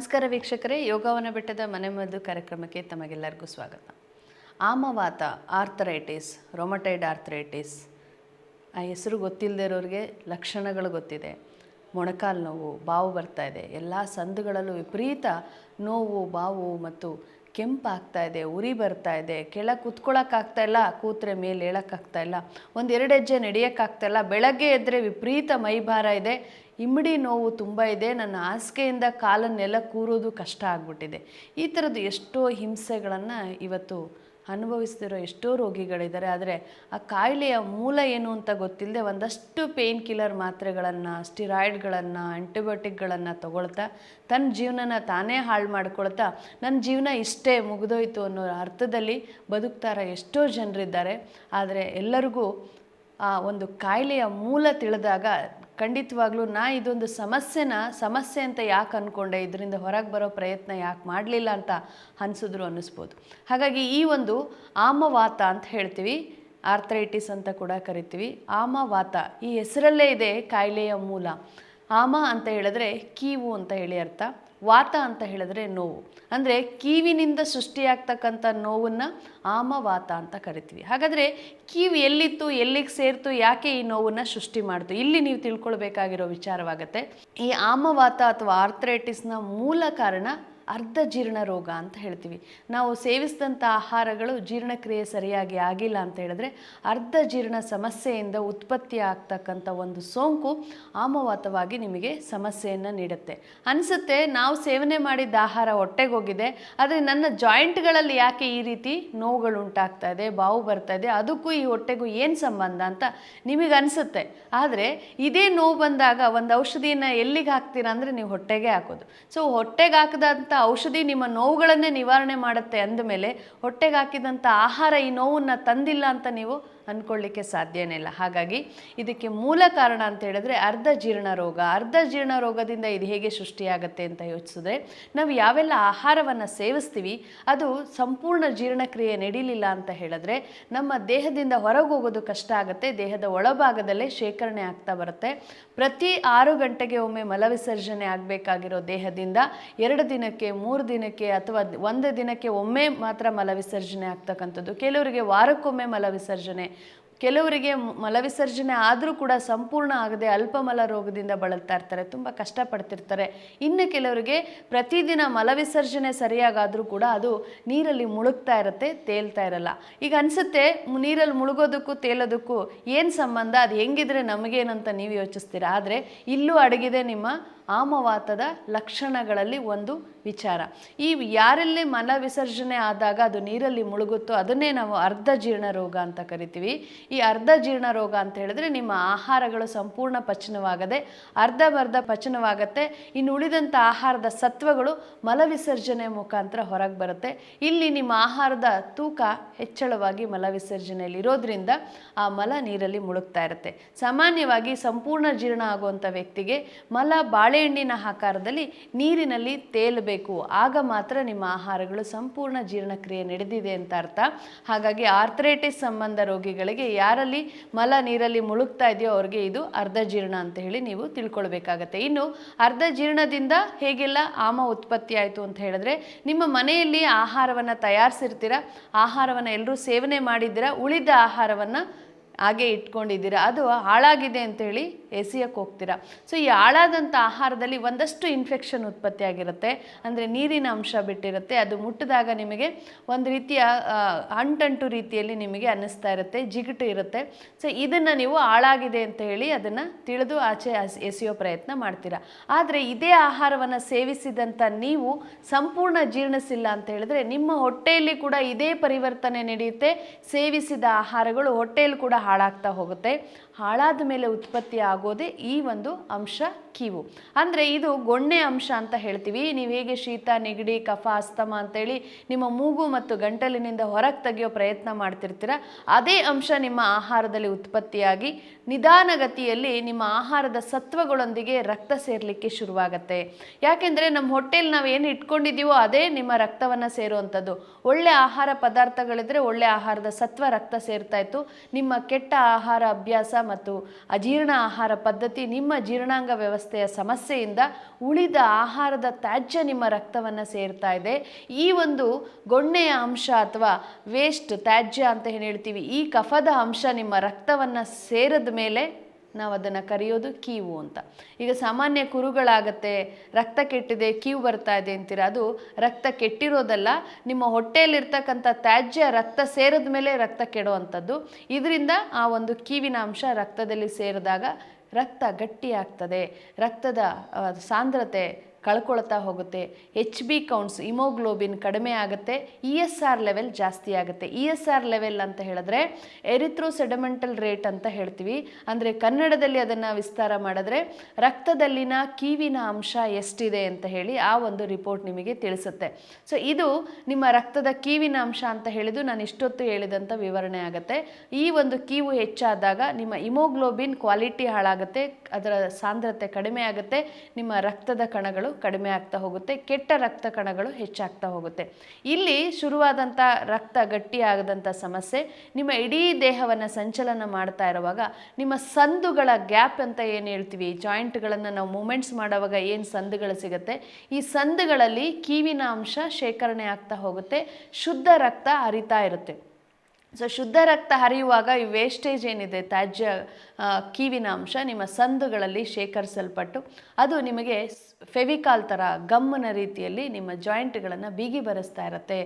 ನಮಸ್ಕಾರ ವೀಕ್ಷಕರೇ. ಯೋಗವನ ಬೆಟ್ಟದ ಮನೆ ಮದ್ದು ಕಾರ್ಯಕ್ರಮಕ್ಕೆ ತಮಗೆಲ್ಲರಿಗೂ ಸ್ವಾಗತ. ಆಮವಾತ ಆರ್ಥರೈಟಿಸ್, ರೊಮಟೈಡ್ ಆರ್ಥರೈಟಿಸ್, ಆ ಹೆಸರು ಗೊತ್ತಿಲ್ಲದೆ ಇರೋರಿಗೆ ಲಕ್ಷಣಗಳು ಗೊತ್ತಿದೆ. ಮೊಣಕಾಲು ನೋವು, ಬಾವು ಬರ್ತಾ ಇದೆ. ಎಲ್ಲ ಸಂದುಗಳಲ್ಲೂ ವಿಪರೀತ ನೋವು, ಬಾವು ಮತ್ತು ಕೆಂಪಾಗ್ತಾ ಇದೆ, ಉರಿ ಬರ್ತಾ ಇದೆ. ಕೆಳ ಕುತ್ಕೊಳ್ಳೋಕ್ಕಾಗ್ತಾ ಇಲ್ಲ, ಕೂತ್ರೆ ಮೇಲೆ ಹೇಳೋಕ್ಕಾಗ್ತಾ ಇಲ್ಲ. ಒಂದು ಎರಡು ಹೆಜ್ಜೆ ನಡೆಯೋಕ್ಕಾಗ್ತಾ ಇಲ್ಲ. ಬೆಳಗ್ಗೆ ಎದ್ದರೆ ವಿಪರೀತ ಮೈಭಾರ ಇದೆ. ಇಮ್ಮಡಿ ನೋವು ತುಂಬ ಇದೆ. ನನ್ನ ಹಾಸಿಗೆಯಿಂದ ಕಾಲನ್ನೆಲ್ಲ ಕೂರೋದು ಕಷ್ಟ ಆಗ್ಬಿಟ್ಟಿದೆ. ಈ ಥರದ್ದು ಎಷ್ಟೋ ಹಿಂಸೆಗಳನ್ನು ಇವತ್ತು ಅನುಭವಿಸ್ತಿರೋ ಎಷ್ಟೋ ರೋಗಿಗಳಿದ್ದಾರೆ. ಆದರೆ ಆ ಕಾಯಿಲೆಯ ಮೂಲ ಏನು ಅಂತ ಗೊತ್ತಿಲ್ಲದೆ ಒಂದಷ್ಟು ಪೇಯ್ನ್ ಕಿಲ್ಲರ್ ಮಾತ್ರೆಗಳನ್ನು, ಸ್ಟಿರಾಯ್ಡ್ಗಳನ್ನು ಆ್ಯಂಟಿಬಯೋಟಿಕ್ಗಳನ್ನು ತಗೊಳ್ತಾ ತನ್ನ ಜೀವನನ ತಾನೇ ಹಾಳು ಮಾಡ್ಕೊಳ್ತಾ ನನ್ನ ಜೀವನ ಇಷ್ಟೇ ಮುಗಿದೋಯ್ತು ಅನ್ನೋ ಅರ್ಥದಲ್ಲಿ ಬದುಕ್ತಾರ ಎಷ್ಟೋ ಜನರಿದ್ದಾರೆ. ಆದರೆ ಎಲ್ಲರಿಗೂ ಆ ಒಂದು ಕಾಯಿಲೆಯ ಮೂಲ ತಿಳಿದಾಗ ಖಂಡಿತವಾಗ್ಲೂ ನಾ ಇದೊಂದು ಸಮಸ್ಯೆನ, ಸಮಸ್ಯೆ ಅಂತ ಯಾಕೆ ಅಂದ್ಕೊಂಡೆ ಇದರಿಂದ ಹೊರಗೆ ಬರೋ ಪ್ರಯತ್ನ ಯಾಕೆ ಮಾಡಲಿಲ್ಲ ಅಂತ ಅನಿಸಿದ್ರು ಅನ್ನಿಸ್ಬೋದು. ಹಾಗಾಗಿ ಈ ಒಂದು ಆಮವಾತ ಅಂತ ಹೇಳ್ತೀವಿ, ಆರ್ಥ್ರೈಟಿಸ್ ಅಂತ ಕೂಡ ಕರಿತೀವಿ. ಆಮವಾತ ಈ ಹೆಸರಲ್ಲೇ ಇದೆ ಕಾಯಿಲೆಯ ಮೂಲ. ಆಮ ಅಂತ ಹೇಳಿದ್ರೆ ಕೀವು ಅಂತ ಹೇಳಿ ಅರ್ಥ. ವಾತ ಅಂತ ಹೇಳಿದ್ರೆ ನೋವು. ಅಂದರೆ ಕಿವಿನಿಂದ ಸೃಷ್ಟಿಯಾಗ್ತಕ್ಕಂಥ ನೋವನ್ನು ಆಮವಾತ ಅಂತ ಕರಿತೀವಿ. ಹಾಗಾದರೆ ಕಿವಿ ಎಲ್ಲಿತ್ತು, ಎಲ್ಲಿಗೆ ಸೇರ್ತು, ಯಾಕೆ ಈ ನೋವನ್ನು ಸೃಷ್ಟಿ ಮಾಡ್ತು? ಇಲ್ಲಿ ನೀವು ತಿಳ್ಕೊಳ್ಬೇಕಾಗಿರೋ ವಿಚಾರವಾಗುತ್ತೆ. ಈ ಆಮವಾತ ಅಥವಾ ಆರ್ಥ್ರೈಟಿಸ್ನ ಮೂಲ ಕಾರಣ ಅರ್ಧ ಜೀರ್ಣ ರೋಗ ಅಂತ ಹೇಳ್ತೀವಿ. ನಾವು ಸೇವಿಸಿದಂಥ ಆಹಾರಗಳು ಜೀರ್ಣಕ್ರಿಯೆ ಸರಿಯಾಗಿ ಆಗಿಲ್ಲ ಅಂತ ಹೇಳಿದ್ರೆ ಅರ್ಧ ಜೀರ್ಣ ಸಮಸ್ಯೆಯಿಂದ ಉತ್ಪತ್ತಿ ಆಗ್ತಕ್ಕಂಥ ಒಂದು ಸೋಂಕು ಆಮವಾತವಾಗಿ ನಿಮಗೆ ಸಮಸ್ಯೆಯನ್ನು ನೀಡುತ್ತೆ. ಅನಿಸುತ್ತೆ ನಾವು ಸೇವನೆ ಮಾಡಿದ್ದ ಆಹಾರ ಹೊಟ್ಟೆಗೆ ಹೋಗಿದೆ, ಆದರೆ ನನ್ನ ಜಾಯಿಂಟ್ಗಳಲ್ಲಿ ಯಾಕೆ ಈ ರೀತಿ ನೋವುಗಳು ಉಂಟಾಗ್ತಾ ಇದೆ, ಬಾವು ಬರ್ತಾ ಇದೆ, ಅದಕ್ಕೂ ಈ ಹೊಟ್ಟೆಗೂ ಏನು ಸಂಬಂಧ ಅಂತ ನಿಮಗೆ ಅನಿಸುತ್ತೆ. ಆದರೆ ಇದೇ ನೋವು ಬಂದಾಗ ಒಂದು ಔಷಧಿಯನ್ನು ಎಲ್ಲಿಗೆ ಹಾಕ್ತೀರಾ ಅಂದರೆ ನೀವು ಹೊಟ್ಟೆಗೆ ಹಾಕೋದು. ಸೊ ಹೊಟ್ಟೆಗೆ ಹಾಕಿದಂಥ ಔಷಧಿ ನಿಮ್ಮ ನೋವುಗಳನ್ನೇ ನಿವಾರಣೆ ಮಾಡುತ್ತೆ ಅಂದಮೇಲೆ ಹೊಟ್ಟೆಗೆ ಹಾಕಿದಂಥ ಆಹಾರ ಈ ನೋವನ್ನು ತಂದಿಲ್ಲ ಅಂತ ನೀವು ಅಂದ್ಕೊಳ್ಳಿಕ್ಕೆ ಸಾಧ್ಯನೇ ಇಲ್ಲ. ಹಾಗಾಗಿ ಇದಕ್ಕೆ ಮೂಲ ಕಾರಣ ಅಂತ ಹೇಳಿದ್ರೆ ಅರ್ಧ ಜೀರ್ಣ ರೋಗ. ಅರ್ಧ ಜೀರ್ಣ ರೋಗದಿಂದ ಇದು ಹೇಗೆ ಸೃಷ್ಟಿಯಾಗುತ್ತೆ ಅಂತ ಯೋಚಿಸಿದ್ರೆ ನಾವು ಯಾವೆಲ್ಲ ಆಹಾರವನ್ನು ಸೇವಿಸ್ತೀವಿ, ಅದು ಸಂಪೂರ್ಣ ಜೀರ್ಣಕ್ರಿಯೆ ನಡೀಲಿಲ್ಲ ಅಂತ ಹೇಳಿದ್ರೆ ನಮ್ಮ ದೇಹದಿಂದ ಹೊರಗೆ ಹೋಗೋದು ಕಷ್ಟ ಆಗುತ್ತೆ, ದೇಹದ ಒಳಭಾಗದಲ್ಲೇ ಶೇಖರಣೆ ಆಗ್ತಾ ಬರುತ್ತೆ. ಪ್ರತಿ ಆರು ಗಂಟೆಗೆ ಒಮ್ಮೆ ಮಲವಿಸರ್ಜನೆ ಆಗಬೇಕಾಗಿರೋ ದೇಹದಿಂದ ಎರಡು ದಿನಕ್ಕೆ, ಮೂರು ದಿನಕ್ಕೆ ಅಥವಾ ಒಂದು ದಿನಕ್ಕೆ ಒಮ್ಮೆ ಮಾತ್ರ ಮಲವಿಸರ್ಜನೆ ಆಗ್ತಕ್ಕಂಥದ್ದು. ಕೆಲವರಿಗೆ ವಾರಕ್ಕೊಮ್ಮೆ ಮಲವಿಸರ್ಜನೆ ಕೆಲವರಿಗೆ ಮಲವಿಸರ್ಜನೆ ಆದರೂ ಕೂಡ ಸಂಪೂರ್ಣ ಆಗದೆ ಅಲ್ಪಮಲ ರೋಗದಿಂದ ಬಳಲ್ತಾ ಇರ್ತಾರೆ, ತುಂಬ ಕಷ್ಟಪಡ್ತಿರ್ತಾರೆ. ಇನ್ನು ಕೆಲವರಿಗೆ ಪ್ರತಿದಿನ ಮಲವಿಸರ್ಜನೆ ಸರಿಯಾಗಾದರೂ ಕೂಡ ಅದು ನೀರಲ್ಲಿ ಮುಳುಗ್ತಾ ಇರುತ್ತೆ, ತೇಲ್ತಾ ಇರಲ್ಲ. ಈಗ ಅನಿಸುತ್ತೆ ನೀರಲ್ಲಿ ಮುಳುಗೋದಕ್ಕೂ ತೇಲೋದಕ್ಕೂ ಏನು ಸಂಬಂಧ, ಅದು ಹೆಂಗಿದ್ರೆ ನಮಗೇನಂತ ನೀವು ಯೋಚಿಸ್ತೀರಾ? ಆದರೆ ಇಲ್ಲೂ ಅಡಗಿದೆ ನಿಮ್ಮ ಆಮವಾತದ ಲಕ್ಷಣಗಳಲ್ಲಿ ಒಂದು ವಿಚಾರ. ಈ ಯಾರಲ್ಲಿ ಮಲ ವಿಸರ್ಜನೆ ಆದಾಗ ಅದು ನೀರಲ್ಲಿ ಮುಳುಗುತ್ತೋ ಅದನ್ನೇ ನಾವು ಅರ್ಧ ಜೀರ್ಣ ರೋಗ ಅಂತ ಕರಿತೀವಿ. ಈ ಅರ್ಧ ಜೀರ್ಣ ರೋಗ ಅಂತ ಹೇಳಿದ್ರೆ ನಿಮ್ಮ ಆಹಾರಗಳು ಸಂಪೂರ್ಣ ಪಚನವಾಗದೆ ಅರ್ಧ ಬರ್ಧ ಪಚನವಾಗತ್ತೆ. ಇನ್ನು ಉಳಿದಂಥ ಆಹಾರದ ಸತ್ವಗಳು ಮಲ ವಿಸರ್ಜನೆ ಮುಖಾಂತರ ಹೊರಗೆ ಬರುತ್ತೆ. ಇಲ್ಲಿ ನಿಮ್ಮ ಆಹಾರದ ತೂಕ ಹೆಚ್ಚಳವಾಗಿ ಮಲ ವಿಸರ್ಜನೆಯಲ್ಲಿ ಇರೋದ್ರಿಂದ ಆ ಮಲ ನೀರಲ್ಲಿ ಮುಳುಗ್ತಾ ಇರುತ್ತೆ. ಸಾಮಾನ್ಯವಾಗಿ ಸಂಪೂರ್ಣ ಜೀರ್ಣ ಆಗುವಂಥ ವ್ಯಕ್ತಿಗೆ ಮಲ ಬಾಳೆಹಣ್ಣಿನ ಆಕಾರದಲ್ಲಿ ನೀರಿನಲ್ಲಿ ತೇಲಬೇಕು. ಆಗ ಮಾತ್ರ ನಿಮ್ಮ ಆಹಾರಗಳು ಸಂಪೂರ್ಣ ಜೀರ್ಣಕ್ರಿಯೆ ನಡೆದಿದೆ ಅಂತ ಅರ್ಥ. ಹಾಗಾಗಿ ಆರ್ಥರೈಟಿಸ್ ಸಂಬಂಧ ರೋಗಿಗಳಿಗೆ ಯಾರಲ್ಲಿ ಮಲ ನೀರಲ್ಲಿ ಮುಳುಗ್ತಾ ಇದೆಯೋ ಅವ್ರಿಗೆ ಇದು ಅರ್ಧ ಜೀರ್ಣ ಅಂತ ಹೇಳಿ ನೀವು ತಿಳ್ಕೊಳ್ಬೇಕಾಗತ್ತೆ. ಇನ್ನು ಅರ್ಧ ಜೀರ್ಣದಿಂದ ಹೇಗೆಲ್ಲ ಆಮ ಉತ್ಪತ್ತಿ ಆಯಿತು ಅಂತ ಹೇಳಿದ್ರೆ ನಿಮ್ಮ ಮನೆಯಲ್ಲಿ ಆಹಾರವನ್ನು ತಯಾರಿಸಿರ್ತೀರ? ಆಹಾರವನ್ನು ಎಲ್ಲರೂ ಸೇವನೆ ಮಾಡಿದ್ದೀರಾ? ಉಳಿದ ಆಹಾರವನ್ನು ಹಾಗೆ ಇಟ್ಕೊಂಡಿದ್ದೀರಾ. ಅದು ಹಾಳಾಗಿದೆ ಅಂತೇಳಿ ಎಸಿಯಕ್ಕೆ ಹೋಗ್ತೀರಾ. ಸೊ ಈ ಹಾಳಾದಂಥ ಆಹಾರದಲ್ಲಿ ಒಂದಷ್ಟು ಇನ್ಫೆಕ್ಷನ್ ಉತ್ಪತ್ತಿ ಆಗಿರುತ್ತೆ. ಅಂದರೆ ನೀರಿನ ಅಂಶ ಬಿಟ್ಟಿರುತ್ತೆ. ಅದು ಮುಟ್ಟಿದಾಗ ನಿಮಗೆ ಒಂದು ರೀತಿಯ ಅಂಟಂಟು ರೀತಿಯಲ್ಲಿ ನಿಮಗೆ ಅನ್ನಿಸ್ತಾ ಇರುತ್ತೆ, ಜಿಗುಟು ಇರುತ್ತೆ. ಸೊ ಇದನ್ನು ನೀವು ಹಾಳಾಗಿದೆ ಅಂತ ಹೇಳಿ ಅದನ್ನು ತಿಳಿದು ಆಚೆ ಎಸೆಯೋ ಪ್ರಯತ್ನ ಮಾಡ್ತೀರಾ. ಆದರೆ ಇದೇ ಆಹಾರವನ್ನು ಸೇವಿಸಿದಂಥ ನೀವು ಸಂಪೂರ್ಣ ಜೀರ್ಣಿಸಿಲ್ಲ ಅಂತ ಹೇಳಿದ್ರೆ ನಿಮ್ಮ ಹೊಟ್ಟೆಯಲ್ಲಿ ಕೂಡ ಇದೇ ಪರಿವರ್ತನೆ ನಡೆಯುತ್ತೆ. ಸೇವಿಸಿದ ಆಹಾರಗಳು ಹೊಟ್ಟೆಯಲ್ಲಿ ಕೂಡ ಹಾಳಾಗ್ತಾ ಹೋಗುತ್ತೆ. ಹಾಳಾದ ಮೇಲೆ ಉತ್ಪತ್ತಿ ಆಗೋದೇ ಈ ಒಂದು ಅಂಶ ಕೀವು. ಅಂದರೆ ಇದು ಗೊಣ್ಣೆ ಅಂಶ ಅಂತ ಹೇಳ್ತೀವಿ. ನೀವು ಹೇಗೆ ಶೀತ, ನೆಗಡಿ, ಕಫ, ಅಸ್ತಮ ಅಂತೇಳಿ ನಿಮ್ಮ ಮೂಗು ಮತ್ತು ಗಂಟಲಿನಿಂದ ಹೊರಗೆ ತೆಗೆಯೋ ಪ್ರಯತ್ನ ಮಾಡ್ತಿರ್ತೀರ. ಅದೇ ಅಂಶ ನಿಮ್ಮ ಆಹಾರದಲ್ಲಿ ಉತ್ಪತ್ತಿಯಾಗಿ ನಿಧಾನಗತಿಯಲ್ಲಿ ನಿಮ್ಮ ಆಹಾರದ ಸತ್ವಗಳೊಂದಿಗೆ ರಕ್ತ ಸೇರಲಿಕ್ಕೆ ಶುರುವಾಗತ್ತೆ. ಯಾಕೆಂದರೆ ನಮ್ಮ ಹೊಟ್ಟೆಲಿ ನಾವು ಏನು ಇಟ್ಕೊಂಡಿದ್ದೀವೋ ಅದೇ ನಿಮ್ಮ ರಕ್ತವನ್ನು ಸೇರುವಂಥದ್ದು ಒಳ್ಳೆ ಆಹಾರ ಪದಾರ್ಥಗಳಿದ್ರೆ ಒಳ್ಳೆ ಆಹಾರದ ಸತ್ವ ರಕ್ತ ಸೇರ್ತಾ ಇತ್ತು. ನಿಮ್ಮ ಕೆಟ್ಟ ಆಹಾರ ಅಭ್ಯಾಸ ಮತ್ತು ಅಜೀರ್ಣ ಆಹಾರ ಪದ್ಧತಿ ನಿಮ್ಮ ಜೀರ್ಣಾಂಗ ವ್ಯವಸ್ಥೆಯ ಸಮಸ್ಯೆಯಿಂದ ಉಳಿದ ಆಹಾರದ ತ್ಯಾಜ್ಯ ನಿಮ್ಮ ರಕ್ತವನ್ನು ಸೇರ್ತಾ ಇದೆ. ಈ ಒಂದು ಗೊಣ್ಣೆಯ ಅಂಶ ಅಥವಾ ವೇಸ್ಟ್ ತ್ಯಾಜ್ಯ ಅಂತ ಏನು ಹೇಳ್ತೀವಿ. ಈ ಕಫದ ಅಂಶ ನಿಮ್ಮ ರಕ್ತವನ್ನು ಸೇರಿದ ಮೇಲೆ ನಾವು ಅದನ್ನು ಕರೆಯೋದು ಕೀವು ಅಂತ. ಈಗ ಸಾಮಾನ್ಯ ಕುರುಗಳಾಗತ್ತೆ, ರಕ್ತ ಕೆಟ್ಟಿದೆ, ಕೀವು ಬರ್ತಾ ಇದೆ ಅಂತೀರ? ಅದು ರಕ್ತ ಕೆಟ್ಟಿರೋದಲ್ಲ, ನಿಮ್ಮ ಹೊಟ್ಟೆಯಲ್ಲಿರ್ತಕ್ಕಂಥ ತ್ಯಾಜ್ಯ ರಕ್ತ ಸೇರಿದ ಮೇಲೆ ರಕ್ತ ಕೆಡುವಂಥದ್ದು. ಇದರಿಂದ ಆ ಒಂದು ಕೀವಿನ ಅಂಶ ರಕ್ತದಲ್ಲಿ ಸೇರಿದಾಗ ರಕ್ತ ಗಟ್ಟಿಯಾಗ್ತದೆ. ರಕ್ತದ ಸಾಂದ್ರತೆ ಕಳ್ಕೊಳ್ತಾ ಹೋಗುತ್ತೆ. ಎಚ್ ಬಿ ಕೌಂಟ್ಸ್ ಇಮೋಗ್ಲೋಬಿನ್ ಕಡಿಮೆ ಆಗುತ್ತೆ ಇ ಎಸ್ ಆರ್ ಲೆವೆಲ್ ಜಾಸ್ತಿ ಆಗುತ್ತೆ. ಇ ಎಸ್ ಆರ್ ಲೆವೆಲ್ ಅಂತ ಹೇಳಿದ್ರೆ ಎರಿಥ್ರೋ ಸೆಡಮೆಂಟಲ್ ರೇಟ್ ಅಂತ ಹೇಳ್ತೀವಿ. ಅಂದರೆ ಕನ್ನಡದಲ್ಲಿ ಅದನ್ನು ವಿಸ್ತಾರ ಮಾಡಿದ್ರೆ ರಕ್ತದಲ್ಲಿನ ಕೀವಿನ ಅಂಶ ಎಷ್ಟಿದೆ ಅಂತ ಹೇಳಿ ಆ ಒಂದು ರಿಪೋರ್ಟ್ ನಿಮಗೆ ತಿಳಿಸುತ್ತೆ. ಸೊ ಇದು ನಿಮ್ಮ ರಕ್ತದ ಕೀವಿನ ಅಂಶ ಅಂತ ಹೇಳಿದ್ದು ನಾನು ಇಷ್ಟೊತ್ತು ಹೇಳಿದಂಥ ವಿವರಣೆ ಆಗುತ್ತೆ. ಈ ಒಂದು ಕೀವು ಹೆಚ್ಚಾದಾಗ ನಿಮ್ಮ ಇಮೋಗ್ಲೋಬಿನ್ ಕ್ವಾಲಿಟಿ ಹಾಳಾಗುತ್ತೆ, ಅದರ ಸಾಂದ್ರತೆ ಕಡಿಮೆ ಆಗುತ್ತೆ, ನಿಮ್ಮ ರಕ್ತದ ಕಣಗಳು ಕಡಿಮೆ ಆಗ್ತಾ ಹೋಗುತ್ತೆ, ಕೆಟ್ಟ ರಕ್ತ ಕಣಗಳು ಹೆಚ್ಚಾಗ್ತಾ ಹೋಗುತ್ತೆ. ಇಲ್ಲಿ ಶುರುವಾದಂಥ ರಕ್ತ ಗಟ್ಟಿಯಾಗದಂಥ ಸಮಸ್ಯೆ, ನಿಮ್ಮ ಇಡೀ ದೇಹವನ್ನು ಸಂಚಲನ ಮಾಡ್ತಾ ಇರುವಾಗ, ನಿಮ್ಮ ಸಂದುಗಳ ಗ್ಯಾಪ್ ಅಂತ ಏನು ಹೇಳ್ತೀವಿ? ಜಾಯಿಂಟ್ಗಳನ್ನು ನಾವು ಮೂಮೆಂಟ್ಸ್ ಮಾಡುವಾಗ ಏನು ಸಂದುಗಳು ಸಿಗುತ್ತೆ? ಈ ಸಂದುಗಳಲ್ಲಿ ಕೀವಿನ ಅಂಶ ಶೇಖರಣೆ ಆಗ್ತಾ ಹೋಗುತ್ತೆ, ಶುದ್ಧ ರಕ್ತ ಹರಿತಾ ಇರುತ್ತೆ. ಸೊ ಶುದ್ಧ ರಕ್ತ ಹರಿಯುವಾಗ ಈ ವೇಸ್ಟೇಜ್ ಏನಿದೆ, ತ್ಯಾಜ್ಯ ಕೀವಿನ ಅಂಶ ನಿಮ್ಮ ಸಂದುಗಳಲ್ಲಿ ಶೇಖರಿಸಲ್ಪಟ್ಟು ಅದು ನಿಮಗೆ ಫೆವಿಕಾಲ್ ಥರ ಗಮ್ಮನ ರೀತಿಯಲ್ಲಿ ನಿಮ್ಮ ಜಾಯಿಂಟ್ಗಳನ್ನು ಬಿಗಿ ಬರೆಸ್ತಾ ಇರತ್ತೆ.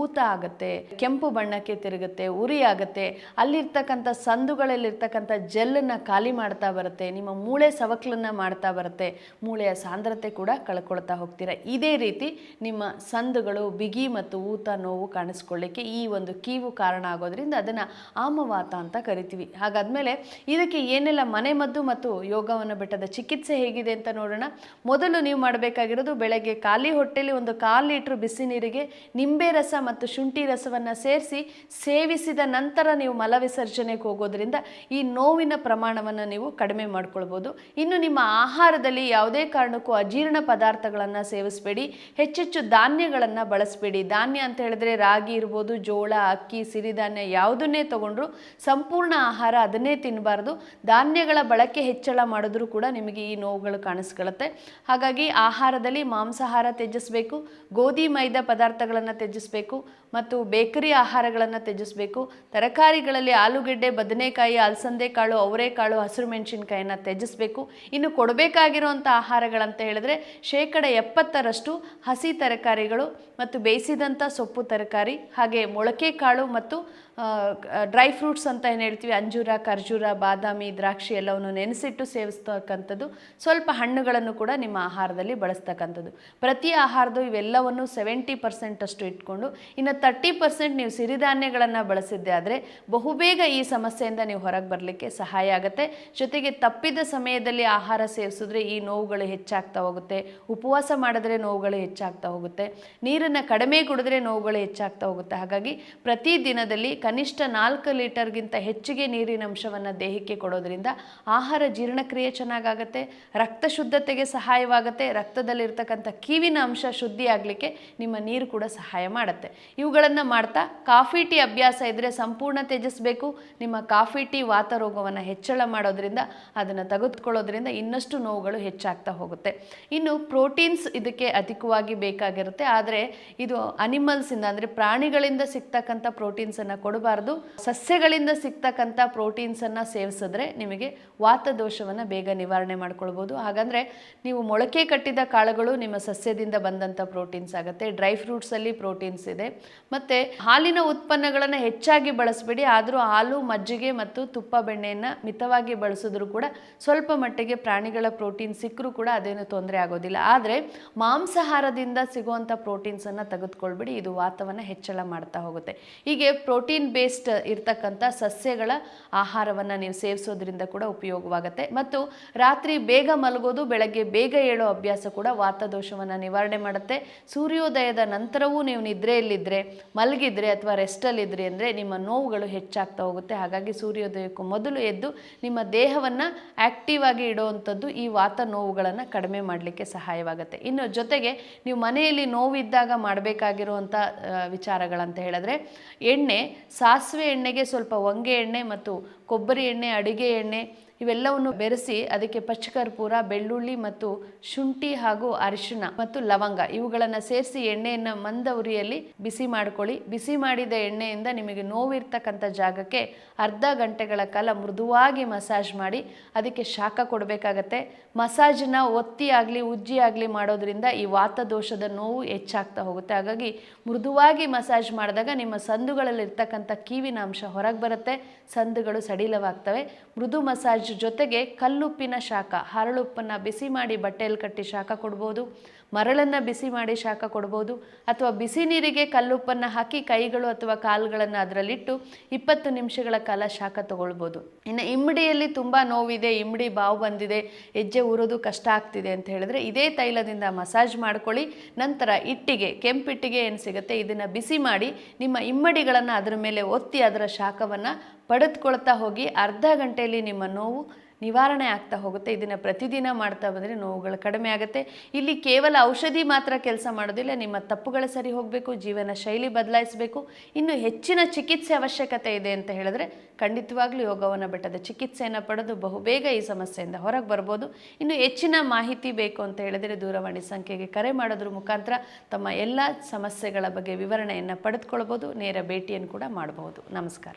ಊತ ಆಗುತ್ತೆ, ಕೆಂಪು ಬಣ್ಣಕ್ಕೆ ತಿರುಗುತ್ತೆ, ಉರಿ ಆಗುತ್ತೆ. ಅಲ್ಲಿರ್ತಕ್ಕಂಥ ಸಂದುಗಳಲ್ಲಿರ್ತಕ್ಕಂಥ ಜೆಲ್ಲನ್ನು ಖಾಲಿ ಮಾಡ್ತಾ ಬರುತ್ತೆ, ನಿಮ್ಮ ಮೂಳೆ ಸವಕಲನ್ನು ಮಾಡ್ತಾ ಬರುತ್ತೆ, ಮೂಳೆಯ ಸಾಂದ್ರತೆ ಕೂಡ ಕಳ್ಕೊಳ್ತಾ ಹೋಗ್ತೀರ. ಇದೇ ರೀತಿ ನಿಮ್ಮ ಸಂದುಗಳು ಬಿಗಿ ಮತ್ತು ಊತ ನೋವು ಕಾಣಿಸ್ಕೊಳ್ಳಿಕ್ಕೆ ಈ ಒಂದು ಕೀವು ಕಾರಣ ಆಗೋದ್ರಿಂದ ಅದನ್ನು ಆಮವಾತ ಅಂತ ಕರಿತೀವಿ. ಹಾಗಾದ್ಮೇಲೆ ಇದಕ್ಕೆ ಏನೆಲ್ಲ ಮನೆಮದ್ದು ಮತ್ತು ಯೋಗವನ್ನು ಬೆಟ್ಟದ ಚಿಕಿತ್ಸೆ ಹೇಗಿದೆ ಅಂತ ನೋಡೋಣ. ಮೊದಲು ನೀವು ಮಾಡಬೇಕಾಗಿರೋದು ಬೆಳಗ್ಗೆ ಖಾಲಿ ಹೊಟ್ಟೆಲಿ ಒಂದು ಕಾಲು ಲೀಟ್ರ್ ಬಿಸಿ ನೀರಿಗೆ ನಿಂಬೆ ರಸ ಮತ್ತು ಶುಂಠಿ ರಸವನ್ನು ಸೇರಿಸಿ ಸೇವಿಸಿದ ನಂತರ ನೀವು ಮಲವಿಸರ್ಜನೆಗೆ ಹೋಗೋದ್ರಿಂದ ಈ ನೋವಿನ ಪ್ರಮಾಣವನ್ನು ನೀವು ಕಡಿಮೆ ಮಾಡ್ಕೊಳ್ಬೋದು. ಇನ್ನು ನಿಮ್ಮ ಆಹಾರದಲ್ಲಿ ಯಾವುದೇ ಕಾರಣಕ್ಕೂ ಅಜೀರ್ಣ ಪದಾರ್ಥಗಳನ್ನು ಸೇವಿಸಬೇಡಿ. ಹೆಚ್ಚೆಚ್ಚು ಧಾನ್ಯಗಳನ್ನು ಬಳಸಬೇಡಿ. ಧಾನ್ಯ ಅಂತ ಹೇಳಿದ್ರೆ ರಾಗಿ ಇರ್ಬೋದು, ಜೋಳ, ಅಕ್ಕಿ, ಸಿರಿಧಾನ್ಯ ಯಾವುದನ್ನೇ ತಗೊಂಡ್ರು ಸಂಪೂರ್ಣ ಆಹಾರ ಅದನ್ನೇ ತಿನ್ನಬಾರ್ದು ಧಾನ್ಯಗಳ ಬಳಕೆ ಹೆಚ್ಚಳ ಮಾಡಿದ್ರು ಕೂಡ ನಿಮಗೆ ಈ ನೋವುಗಳು ಕಾಣಿಸ್ಕೊಳ್ಳುತ್ತೆ. ಹಾಗಾಗಿ ಆಹಾರದಲ್ಲಿ ಮಾಂಸಾಹಾರ ತ್ಯಜಿಸಬೇಕು, ಗೋಧಿ, ಮೈದಾ ಪದಾರ್ಥಗಳನ್ನು ತ್ಯಜಿಸಬೇಕು ಮತ್ತು ಬೇಕರಿ ಆಹಾರಗಳನ್ನು ತ್ಯಜಿಸಬೇಕು. ತರಕಾರಿಗಳಲ್ಲಿ ಆಲೂಗೆಡ್ಡೆ, ಬದನೆಕಾಯಿ ಅಲಸಂದೆ ಕಾಳು ಅವರೆಕಾಳು ಹಸಿರು ಮೆಣಸಿನ್ಕಾಯಿನ ತ್ಯಜಿಸಬೇಕು. ಇನ್ನು ಕೊಡಬೇಕಾಗಿರುವಂಥ ಆಹಾರಗಳಂತ ಹೇಳಿದ್ರೆ ಶೇಕಡ ಎಪ್ಪತ್ತರಷ್ಟು ಹಸಿ ತರಕಾರಿಗಳು ಮತ್ತು ಬೇಯಿಸಿದಂಥ ಸೊಪ್ಪು ತರಕಾರಿ, ಹಾಗೆ ಮೊಳಕೆ ಕಾಳು ಮತ್ತು ಡ್ರೈ ಫ್ರೂಟ್ಸ್ ಅಂತ ಏನು ಹೇಳ್ತೀವಿ? ಅಂಜೂರ, ಖರ್ಜೂರ, ಬಾದಾಮಿ, ದ್ರಾಕ್ಷಿ ಎಲ್ಲವನ್ನು ನೆನೆಸಿಟ್ಟು ಸೇವಿಸ್ತಕ್ಕಂಥದ್ದು. ಸ್ವಲ್ಪ ಹಣ್ಣುಗಳನ್ನು ಕೂಡ ನಿಮ್ಮ ಆಹಾರದಲ್ಲಿ ಬಳಸ್ತಕ್ಕಂಥದ್ದು. ಪ್ರತಿ ಆಹಾರದ್ದು ಇವೆಲ್ಲವನ್ನು ಸೆವೆಂಟಿ ಪರ್ಸೆಂಟಷ್ಟು ಇಟ್ಕೊಂಡು, ಇನ್ನು ತರ್ಟಿ ಪರ್ಸೆಂಟ್ ನೀವು ಸಿರಿಧಾನ್ಯಗಳನ್ನು ಬಳಸಿದ್ದೆ ಆದರೆ, ಬಹುಬೇಗ ಈ ಸಮಸ್ಯೆಯಿಂದ ನೀವು ಹೊರಗೆ ಬರಲಿಕ್ಕೆ ಸಹಾಯ ಆಗುತ್ತೆ. ಜೊತೆಗೆ ತಪ್ಪಿದ ಸಮಯದಲ್ಲಿ ಆಹಾರ ಸೇವಿಸಿದ್ರೆ ಈ ನೋವುಗಳು ಹೆಚ್ಚಾಗ್ತಾ ಹೋಗುತ್ತೆ. ಉಪವಾಸ ಮಾಡಿದ್ರೆ ನೋವುಗಳು ಹೆಚ್ಚಾಗ್ತಾ ಹೋಗುತ್ತೆ. ನೀರನ್ನು ಕಡಿಮೆ ಕುಡಿದ್ರೆ ನೋವುಗಳು ಹೆಚ್ಚಾಗ್ತಾ ಹೋಗುತ್ತೆ. ಹಾಗಾಗಿ ಪ್ರತಿ ದಿನದಲ್ಲಿ ಕನಿಷ್ಠ ನಾಲ್ಕು ಲೀಟರ್ಗಿಂತ ಹೆಚ್ಚಿಗೆ ನೀರಿನ ಅಂಶವನ್ನು ದೇಹಕ್ಕೆ ಕೊಡೋದ್ರಿಂದ ಆಹಾರ ಜೀರ್ಣಕ್ರಿಯೆ ಚೆನ್ನಾಗಾಗತ್ತೆ, ರಕ್ತ ಶುದ್ಧತೆಗೆ ಸಹಾಯವಾಗುತ್ತೆ, ರಕ್ತದಲ್ಲಿರ್ತಕ್ಕಂಥ ಕೀವಿನ ಅಂಶ ಶುದ್ಧಿ ಆಗಲಿಕ್ಕೆ ನಿಮ್ಮ ನೀರು ಕೂಡ ಸಹಾಯ ಮಾಡುತ್ತೆ. ಇವುಗಳನ್ನು ಮಾಡ್ತಾ ಕಾಫಿ ಟೀ ಅಭ್ಯಾಸ ಇದ್ದರೆ ಸಂಪೂರ್ಣ ತ್ಯಜಿಸಬೇಕು ನಿಮ್ಮ ಕಾಫಿ ಟೀ ವಾತರೋಗವನ್ನು ಹೆಚ್ಚಳ ಮಾಡೋದ್ರಿಂದ, ಅದನ್ನು ತೆಗೆದುಕೊಳ್ಳೋದ್ರಿಂದ ಇನ್ನಷ್ಟು ನೋವುಗಳು ಹೆಚ್ಚಾಗ್ತಾ ಹೋಗುತ್ತೆ. ಇನ್ನು ಪ್ರೋಟೀನ್ಸ್ ಇದಕ್ಕೆ ಅಧಿಕವಾಗಿ ಬೇಕಾಗಿರುತ್ತೆ. ಆದರೆ ಇದು ಅನಿಮಲ್ಸಿಂದ ಅಂದರೆ ಪ್ರಾಣಿಗಳಿಂದ ಸಿಗ್ತಕ್ಕಂಥ ಪ್ರೋಟೀನ್ಸನ್ನು ಕೊಡಬಾರ್ದು ಸಸ್ಯಗಳಿಂದ ಸಿಗ್ತಕ್ಕಂಥ ಪ್ರೋಟೀನ್ಸನ್ನು ಸೇವಿಸಿದ್ರೆ ನಿಮಗೆ ವಾತ ವಾತದೋಷವನ್ನು ಬೇಗ ನಿವಾರಣೆ ಮಾಡ್ಕೊಳ್ಬೋದು. ಹಾಗಂದರೆ ನೀವು ಮೊಳಕೆ ಕಟ್ಟಿದ ಕಾಳುಗಳು ನಿಮ್ಮ ಸಸ್ಯದಿಂದ ಬಂದಂಥ ಪ್ರೋಟೀನ್ಸ್ ಆಗುತ್ತೆ. ಡ್ರೈ ಫ್ರೂಟ್ಸಲ್ಲಿ ಪ್ರೋಟೀನ್ಸ್ ಇದೆ. ಮತ್ತು ಹಾಲಿನ ಉತ್ಪನ್ನಗಳನ್ನು ಹೆಚ್ಚಾಗಿ ಬಳಸಬೇಡಿ. ಆದರೂ ಹಾಲು, ಮಜ್ಜಿಗೆ ಮತ್ತು ತುಪ್ಪ ಬೆಣ್ಣೆಯನ್ನು ಮಿತವಾಗಿ ಬಳಸಿದ್ರು ಕೂಡ ಸ್ವಲ್ಪ ಮಟ್ಟಿಗೆ ಪ್ರಾಣಿಗಳ ಪ್ರೋಟೀನ್ ಸಿಕ್ಕರೂ ಕೂಡ ಅದೇನು ತೊಂದರೆ ಆಗೋದಿಲ್ಲ. ಆದರೆ ಮಾಂಸಾಹಾರದಿಂದ ಸಿಗುವಂಥ ಪ್ರೋಟೀನ್ಸನ್ನು ತೆಗೆದುಕೊಳ್ಬೇಡಿ. ಇದು ವಾತವನ್ನು ಹೆಚ್ಚಳ ಮಾಡ್ತಾ ಹೋಗುತ್ತೆ. ಹೀಗೆ ಪ್ರೋಟೀನ್ ಬೇಸ್ಡ್ ಇರ್ತಕ್ಕಂಥ ಸಸ್ಯಗಳ ಆಹಾರವನ್ನು ನೀವು ಸೇವಿಸೋದ್ರಿಂದ ಕೂಡ ಉಪಯೋಗವಾಗುತ್ತೆ. ಮತ್ತು ರಾತ್ರಿ ಬೇಗ ಮಲಗೋದು, ಬೆಳಗ್ಗೆ ಬೇಗ ಏಳೋ ಅಭ್ಯಾಸ ಕೂಡ ವಾತದೋಷವನ್ನು ನಿವಾರಣೆ ಮಾಡುತ್ತೆ. ಸೂರ್ಯೋದಯದ ನಂತರವೂ ನೀವು ನಿದ್ರೆಯಲ್ಲಿದ್ದರೆ ಮಲಗಿದ್ರೆ ಅಥವಾ ರೆಸ್ಟಲ್ಲಿದ್ರಿ ಅಂದರೆ ನಿಮ್ಮ ನೋವುಗಳು ಹೆಚ್ಚಾಗ್ತಾ ಹೋಗುತ್ತೆ. ಹಾಗಾಗಿ ಸೂರ್ಯೋದಯಕ್ಕೂ ಮೊದಲು ಎದ್ದು ನಿಮ್ಮ ದೇಹವನ್ನು ಆ್ಯಕ್ಟಿವ್ ಆಗಿ ಇಡುವಂಥದ್ದು ಈ ವಾತ ನೋವುಗಳನ್ನು ಕಡಿಮೆ ಮಾಡಲಿಕ್ಕೆ ಸಹಾಯವಾಗುತ್ತೆ. ಇನ್ನು ಜೊತೆಗೆ ನೀವು ಮನೆಯಲ್ಲಿ ನೋವಿದ್ದಾಗ ಮಾಡಬೇಕಾಗಿರುವಂಥ ವಿಚಾರಗಳಂತ ಹೇಳಿದ್ರೆ, ಎಣ್ಣೆ ಸಾಸಿವೆ ಎಣ್ಣೆಗೆ ಸ್ವಲ್ಪ ಹೊಂಗೆ ಎಣ್ಣೆ ಮತ್ತು ಕೊಬ್ಬರಿ ಎಣ್ಣೆ ಅಡುಗೆ ಎಣ್ಣೆ ಇವೆಲ್ಲವನ್ನು ಬೆರೆಸಿ ಅದಕ್ಕೆ ಪಚ್ಚಕರ್ಪೂರ, ಬೆಳ್ಳುಳ್ಳಿ ಮತ್ತು ಶುಂಠಿ ಹಾಗೂ ಅರಿಶಿಣ ಮತ್ತು ಲವಂಗ ಇವುಗಳನ್ನು ಸೇರಿಸಿ ಎಣ್ಣೆಯನ್ನು ಮಂದ ಉರಿಯಲ್ಲಿ ಬಿಸಿ ಮಾಡ್ಕೊಳ್ಳಿ. ಬಿಸಿ ಮಾಡಿದ ಎಣ್ಣೆಯಿಂದ ನಿಮಗೆ ನೋವಿರ್ತಕ್ಕಂಥ ಜಾಗಕ್ಕೆ ಅರ್ಧ ಗಂಟೆಗಳ ಕಾಲ ಮೃದುವಾಗಿ ಮಸಾಜ್ ಮಾಡಿ ಅದಕ್ಕೆ ಶಾಖ ಕೊಡಬೇಕಾಗತ್ತೆ. ಮಸಾಜನ್ನ ಒತ್ತಿ ಆಗಲಿ, ಉಜ್ಜಿ ಆಗಲಿ ಮಾಡೋದ್ರಿಂದ ಈ ವಾತದೋಷದ ನೋವು ಹೆಚ್ಚಾಗ್ತಾ ಹೋಗುತ್ತೆ. ಹಾಗಾಗಿ ಮೃದುವಾಗಿ ಮಸಾಜ್ ಮಾಡಿದಾಗ ನಿಮ್ಮ ಸಂದುಗಳಲ್ಲಿರ್ತಕ್ಕಂಥ ಕೀವಿನ ಅಂಶ ಹೊರಗೆ ಬರುತ್ತೆ. ಸಂದುಗಳು ಸಡಿಲವಾಗ್ತವೆ. ಮೃದು ಮಸಾಜ್ ಜೊತೆಗೆ ಕಲ್ಲುಪ್ಪಿನ ಶಾಖ ಹರಳುಪ್ಪನ್ನು ಬಿಸಿ ಮಾಡಿ ಬಟ್ಟೆಯಲ್ಲಿ ಕಟ್ಟಿ ಶಾಖ ಕೊಡ್ಬೋದು. ಮರಳನ್ನು ಬಿಸಿ ಮಾಡಿ ಶಾಖ ಕೊಡ್ಬೋದು ಅಥವಾ ಬಿಸಿ ನೀರಿಗೆ ಕಲ್ಲುಪ್ಪನ್ನು ಹಾಕಿ ಕೈಗಳು ಅಥವಾ ಕಾಲುಗಳನ್ನು ಅದರಲ್ಲಿಟ್ಟು ಇಪ್ಪತ್ತು ನಿಮಿಷಗಳ ಕಾಲ ಶಾಖ ತಗೊಳ್ಬೋದು. ಇನ್ನು ಇಮ್ಮಡಿಯಲ್ಲಿ ತುಂಬ ನೋವಿದೆ, ಇಮ್ಮಡಿ ಬಾವು ಬಂದಿದೆ, ಹೆಜ್ಜೆ ಉರೋದು ಕಷ್ಟ ಆಗ್ತಿದೆ ಅಂತ ಹೇಳಿದ್ರೆ ಇದೇ ತೈಲದಿಂದ ಮಸಾಜ್ ಮಾಡ್ಕೊಳ್ಳಿ. ನಂತರ ಇಟ್ಟಿಗೆ ಕೆಂಪಿಟ್ಟಿಗೆ ಏನು ಸಿಗುತ್ತೆ ಇದನ್ನು ಬಿಸಿ ಮಾಡಿ ನಿಮ್ಮ ಇಮ್ಮಡಿಗಳನ್ನು ಅದರ ಮೇಲೆ ಒತ್ತಿ ಅದರ ಶಾಖವನ್ನು ಪಡೆದುಕೊಳ್ತಾ ಹೋಗಿ ಅರ್ಧ ಗಂಟೆಯಲ್ಲಿ ನಿಮ್ಮ ನೋವು ನಿವಾರಣೆ ಆಗ್ತಾ ಹೋಗುತ್ತೆ, ಇದನ್ನು ಪ್ರತಿದಿನ ಮಾಡ್ತಾ ಬಂದರೆ ನೋವುಗಳು ಕಡಿಮೆ ಆಗುತ್ತೆ. ಇಲ್ಲಿ ಕೇವಲ ಔಷಧಿ ಮಾತ್ರ ಕೆಲಸ ಮಾಡೋದಿಲ್ಲ, ನಿಮ್ಮ ತಪ್ಪುಗಳು ಸರಿ ಹೋಗಬೇಕು, ಜೀವನ ಶೈಲಿ ಬದಲಾಯಿಸಬೇಕು. ಇನ್ನು ಹೆಚ್ಚಿನ ಚಿಕಿತ್ಸೆ ಅವಶ್ಯಕತೆ ಇದೆ ಅಂತ ಹೇಳಿದ್ರೆ ಖಂಡಿತವಾಗ್ಲೂ ಯೋಗವನ್ನು ಬೆಟ್ಟದ ಚಿಕಿತ್ಸೆಯನ್ನು ಪಡೆದು ಬಹುಬೇಗ ಈ ಸಮಸ್ಯೆಯಿಂದ ಹೊರಗೆ ಬರ್ಬೋದು. ಇನ್ನು ಹೆಚ್ಚಿನ ಮಾಹಿತಿ ಬೇಕು ಅಂತ ಹೇಳಿದರೆ ದೂರವಾಣಿ ಸಂಖ್ಯೆಗೆ ಕರೆ ಮಾಡೋದ್ರ ಮುಖಾಂತರ ತಮ್ಮ ಎಲ್ಲ ಸಮಸ್ಯೆಗಳ ಬಗ್ಗೆ ವಿವರಣೆಯನ್ನು ಪಡೆದುಕೊಳ್ಬೋದು, ನೇರ ಭೇಟಿಯನ್ನು ಕೂಡ ಮಾಡಬಹುದು ನಮಸ್ಕಾರ.